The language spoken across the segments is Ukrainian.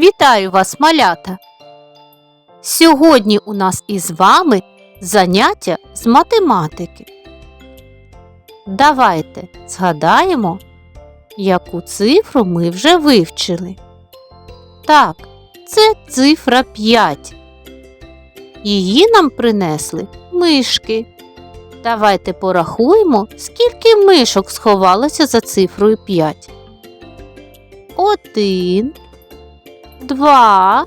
Вітаю вас, малята! Сьогодні у нас із вами заняття з математики. Давайте згадаємо, яку цифру ми вже вивчили. Так, це цифра 5. Її нам принесли мишки. Давайте порахуємо, скільки мишок сховалося за цифрою 5. Один, два,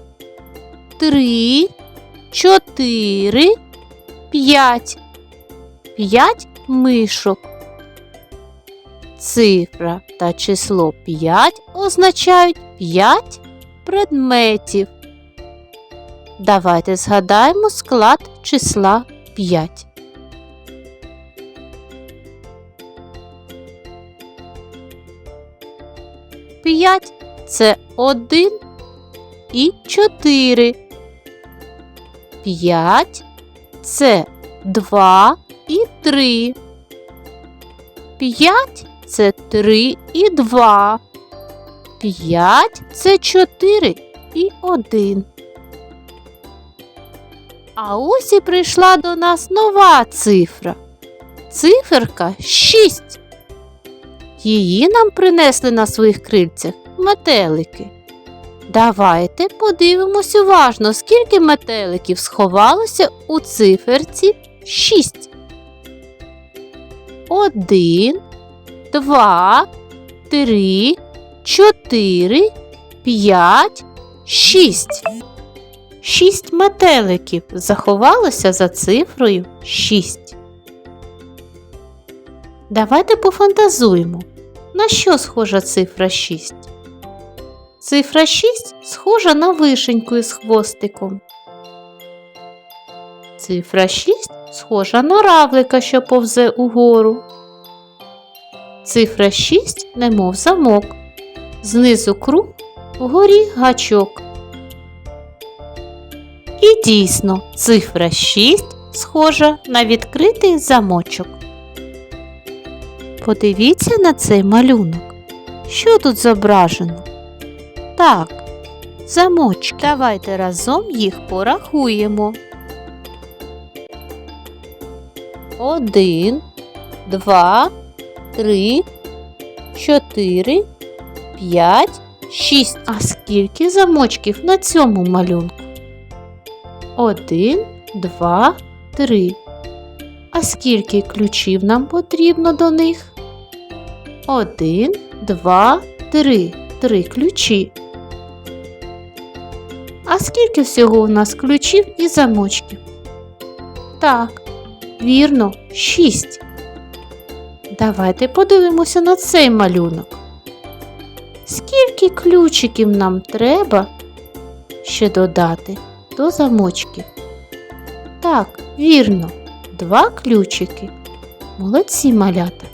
три, чотири, п'ять. П'ять мишок. Цифра та число 5 означають 5 предметів. Давайте згадаємо склад числа 5. П'ять це один і чотири. П'ять це два і три. П'ять це три і два. П'ять це чотири і один. А ось і прийшла до нас нова цифра. Циферка 6. Її нам принесли на своїх крильцях метелики. Давайте подивимось уважно, скільки метеликів сховалося у циферці 6. Один, два, три, чотири, п'ять, шість. Шість метеликів заховалося за цифрою 6. Давайте пофантазуємо. На що схожа цифра 6? Цифра 6 схожа на вишеньку із хвостиком. Цифра 6 схожа на равлика, що повзе угору. Цифра 6 немов замок. Знизу круг, вгорі гачок. І дійсно, цифра 6 схожа на відкритий замочок. Подивіться на цей малюнок. Що тут зображено? Так, замочки. Давайте разом їх порахуємо. Один, два, три, чотири, п'ять, шість. А скільки замочків на цьому малюнку? Один, два, три. А скільки ключів нам потрібно до них? Один, два, три. Три ключі. Скільки всього у нас ключів і замочків? Так, вірно, шість. Давайте подивимося на цей малюнок. Скільки ключиків нам треба ще додати до замочків? Так, вірно, два ключики. Молодці малята.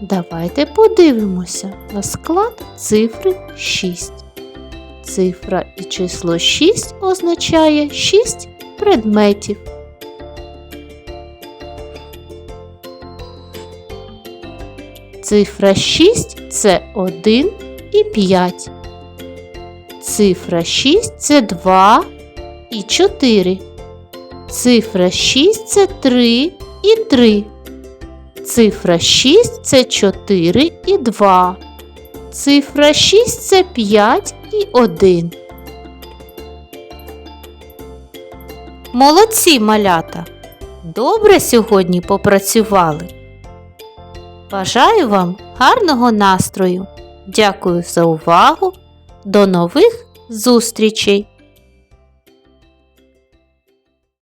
Давайте подивимося на склад цифри 6. Цифра і число 6 означає 6 предметів. Цифра 6 це 1 і 5. Цифра 6 це 2 і 4. Цифра 6 це 3 і 3. Цифра 6 це 4 і 2. Цифра 6 це 5 і один. Молодці малята! Добре сьогодні попрацювали. Бажаю вам гарного настрою. Дякую за увагу. До нових зустрічей!